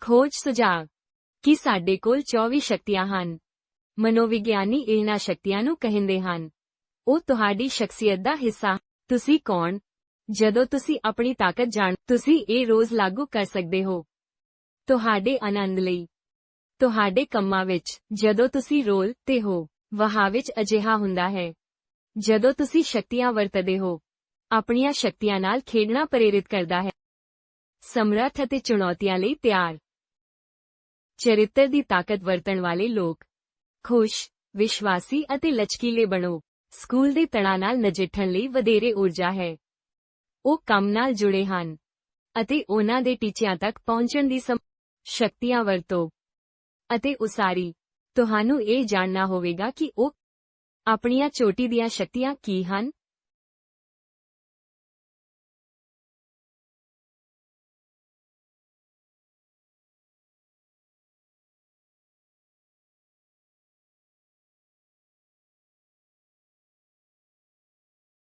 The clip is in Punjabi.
ਖੋਜ ਸੁਝਾਅ। ਕਿ ਸਾਡੇ ਕੋਲ 24 ਸ਼ਕਤੀਆਂ ਹਨ? ਮਨੋਵਿਗਿਆਨੀ ਇਹਨਾਂ ਸ਼ਕਤੀਆਂ ਨੂੰ ਕਹਿੰਦੇ ਹਨ। ਉਹ ਤੁਹਾਡੀ ਸ਼ਖਸੀਅਤ ਦਾ ਹਿੱਸਾ ਤੁਸੀਂ ਕੌਣ? ਜਦੋਂ ਤੁਸੀਂ ਆਪਣੀ ਤਾਕਤ ਜਾਣ, ਤੁਸੀਂ ਇਹ ਰੋਜ਼ ਲਾਗੂ ਕਰ ਸਕਦੇ ਹੋ। ਤੁਹਾਡੇ ਆਨੰਦ ਲਈ। ਤੁਹਾਡੇ ਕੰਮਾਂ ਵਿੱਚ, ਜਦੋਂ ਤੁਸੀਂ ਰੋਲ ਤੇ ਹੋ, ਵਹਾਅ ਵਿੱਚ ਅਜਿਹਾ ਹੁੰਦਾ ਹੈ। ਜਦੋਂ ਤੁਸੀਂ ਸ਼ਕਤੀਆਂ ਵਰਤਦੇ ਹੋ, ਆਪਣੀਆਂ ਸ਼ਕਤੀਆਂ ਨਾਲ ਖੇਡਣਾ ਪ੍ਰੇਰਿਤ ਕਰਦਾ ਹੈ। ਸਮਰੱਥ ਅਤੇ ਚੁਣੌਤੀਆਂ ਲਈ ਤਿਆਰ। ਚਰਿੱਤਰ ਦੀ ਤਾਕਤ ਵਰਤਣ ਵਾਲੇ ਲੋਕ। ਖੁਸ਼, ਵਿਸ਼ਵਾਸੀ ਅਤੇ ਲਚਕੀਲੇ ਬਣੋ। ਸਕੂਲ ਦੇ ਤਣਾਅ ਨਾਲ ਨਜਿੱਠਣ ਲਈ ਵਧੇਰੇ ਊਰਜਾ ਹੈ। ਉਹ ਕੰਮ ਨਾਲ ਜੁੜੇ ਹਨ ਅਤੇ ਉਹਨਾਂ ਦੇ ਟੀਚਿਆਂ ਤੱਕ ਪਹੁੰਚਣ ਦੀ ਸ਼ਕਤੀਆਂ ਵਰਤੋ। ਅਤੇ ਉਸਾਰੀ, ਤੁਹਾਨੂੰ ਇਹ ਜਾਣਨਾ ਹੋਵੇਗਾ ਕਿ ਉਹ ਆਪਣੀਆਂ ਚੋਟੀ ਦੀਆਂ ਸ਼ਕਤੀਆਂ ਕੀ ਹਨ?